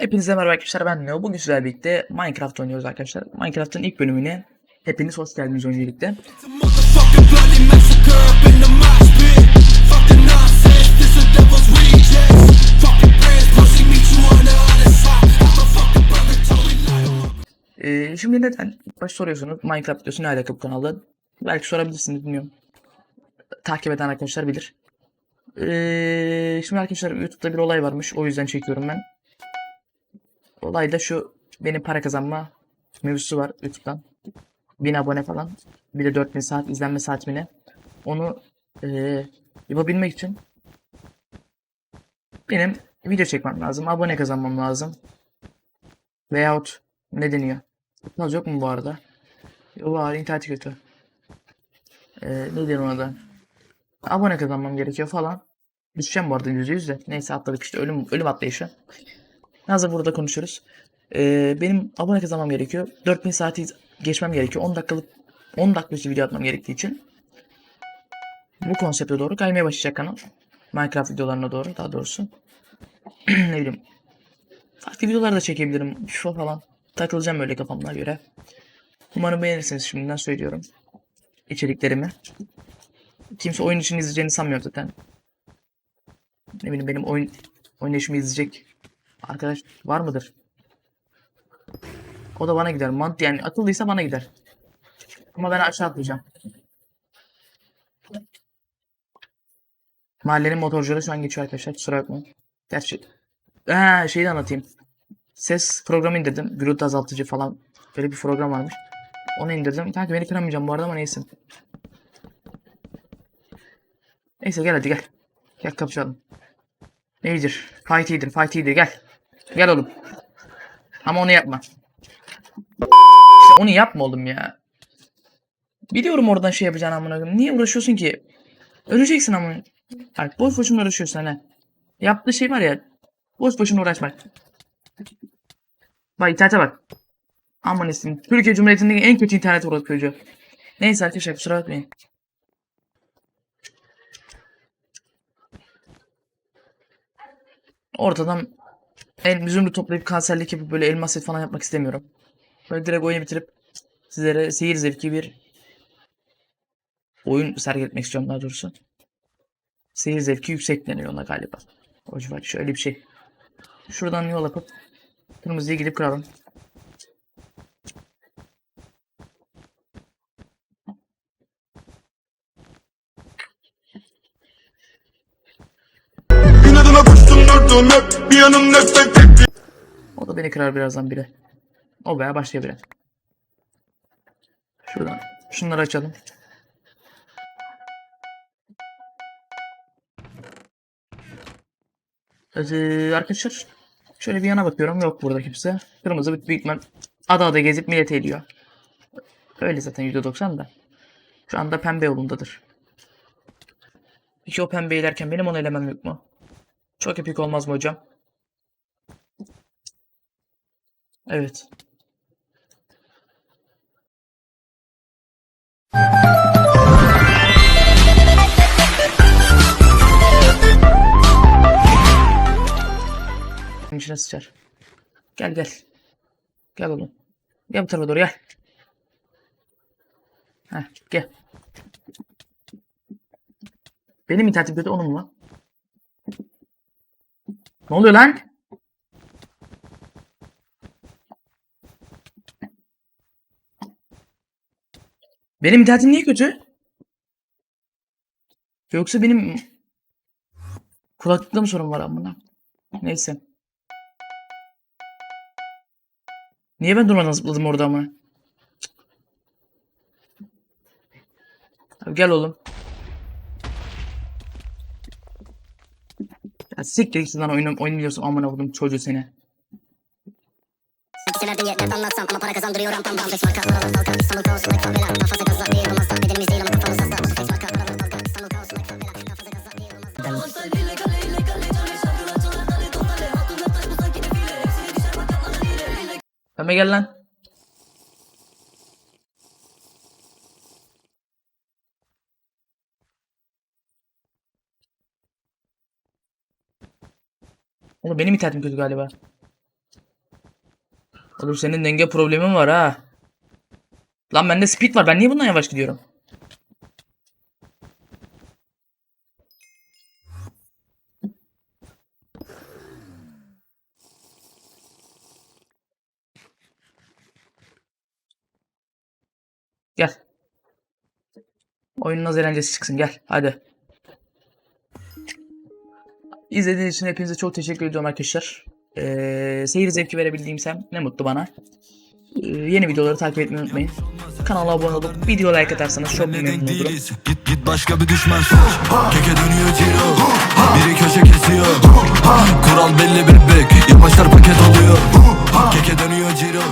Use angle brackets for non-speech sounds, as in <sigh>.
Hepinize merhaba arkadaşlar ben Neo. Bugün sizlerle birlikte Minecraft oynuyoruz arkadaşlar. Minecraft'ın ilk bölümüne hepiniz hoş geldiniz öncelikle. Ee, şimdi neden? İlk başta soruyorsunuz Minecraft videosu ne alaka bu kanalda? Belki sorabilirsiniz bilmiyorum. Takip eden arkadaşlar bilir. Ee, şimdi arkadaşlar YouTube'da bir olay varmış. O yüzden çekiyorum ben. Olay da şu. Benim para kazanma mevzusu var YouTube'dan. 1000 abone falan. Bir de 4000 saat izlenme saat mi ne? Onu ee, yapabilmek için benim video çekmem lazım. Abone kazanmam lazım. Veyahut ne deniyor? Tutmaz yok mu bu arada? Yok var internet kötü. Ee, ne diyelim ona da? Abone kazanmam gerekiyor falan. Düşeceğim bu arada yüzde yüz de. Neyse atladık işte ölüm ölüm atlayışı. Hazır burada konuşuyoruz. Ee, benim abone kazanmam gerekiyor. 4000 saati geçmem gerekiyor. 10 dakikalık 10 dakikalık video atmam gerektiği için. Bu konsepte doğru kaymaya başlayacak kanal. Minecraft videolarına doğru daha doğrusu. <clears throat> ne bileyim. Farklı videolar da çekebilirim. FIFA falan. Takılacağım öyle kafamda göre. Umarım beğenirsiniz şimdiden söylüyorum. içeriklerimi. Kimse oyun için izleyeceğini sanmıyorum zaten. Ne bileyim benim oyun oynayışımı izleyecek arkadaş var mıdır? O da bana gider. Mant yani akıllıysa bana gider. Ama ben aşağı atlayacağım. Mahallenin motorcuları şu an geçiyor arkadaşlar. Kusura bakmayın. Gerçi ha, şeyi de anlatayım. Ses programı indirdim. Gürültü azaltıcı falan. Böyle bir program varmış. Onu indirdim. Kanka beni kıramayacağım bu arada ama neyse. Neyse gel hadi gel. Gel kapışalım. Neydir? Fight iyidir, fight iyidir. Gel. Gel oğlum. Ama onu yapma. Onu yapma oğlum ya. Biliyorum oradan şey yapacağını amına koyayım. Niye uğraşıyorsun ki? Öleceksin ama. Bak boş boşuna uğraşıyorsun ha. Yaptığı şey var ya. Boş boşuna uğraşmak. Bak internete bak. Aman isim. Türkiye Cumhuriyeti'ndeki en kötü internet çocuğu. Neyse arkadaşlar kusura bakmayın. Ortadan el zümrüt toplayıp kanserlik yapıp böyle elmas set falan yapmak istemiyorum. Böyle direkt oyunu bitirip sizlere seyir zevki bir oyun sergiletmek istiyorum daha doğrusu. Seyir zevki yüksek deniyor ona galiba. O civar şöyle bir şey. Şuradan yol yapıp kırmızıya gidip kıralım. Durdum hep. Bir yanım nefret. O da beni kırar birazdan biri. O veya başka biri. Şuradan şunları açalım. Ee, arkadaşlar şöyle bir yana bakıyorum yok burada kimse. Kırmızı bir büyük ihtimal ada ada gezip millet ediyor. Öyle zaten %90 da. Şu anda pembe yolundadır. Peki o pembe ilerken benim onu elemem yok mu? Çok epik olmaz mı hocam? Evet. İçine sıçar. Gel gel. Gel oğlum. Gel bu tarafa doğru gel. Heh gel. Benim internetim kötü onun mu? Ne oluyor lan? Benim internetim niye kötü? Yoksa benim kulaklıkta mı sorun var amına? Neyse. Niye ben durmadan zıpladım orada ama? Abi gel oğlum. Ya siktir git lan oyun, oyun biliyorsun amına koydum çocuğu seni. Severdim yetmez anlatsam ama para kazandırıyor ram pam pam Flex marka paralar dalga İstanbul kaosu like favela Daha fazla gazla değil olmaz da Bedenimiz değil ama kafamız hasta. Flex marka paralar dalga İstanbul kaosu like favela Daha fazla gazla değil olmaz da Pembe gel lan. Oğlum benim internetim kötü galiba. Oğlum senin denge problemin var ha. Lan bende speed var. Ben niye bundan yavaş gidiyorum? Gel. Oyunun az eğlencesi çıksın. Gel. Hadi. İzlediğiniz için hepinize çok teşekkür ediyorum arkadaşlar. Ee, seyir zevki verebildiğimsem ne mutlu bana. Ee, yeni videoları takip etmeyi unutmayın. Kanala abone olup video like atarsanız çok memnun olurum. Git git başka bir düşman Keke dönüyor ciro Biri köşe kesiyor Kural belli bebek Yavaşlar paket oluyor Keke dönüyor ciro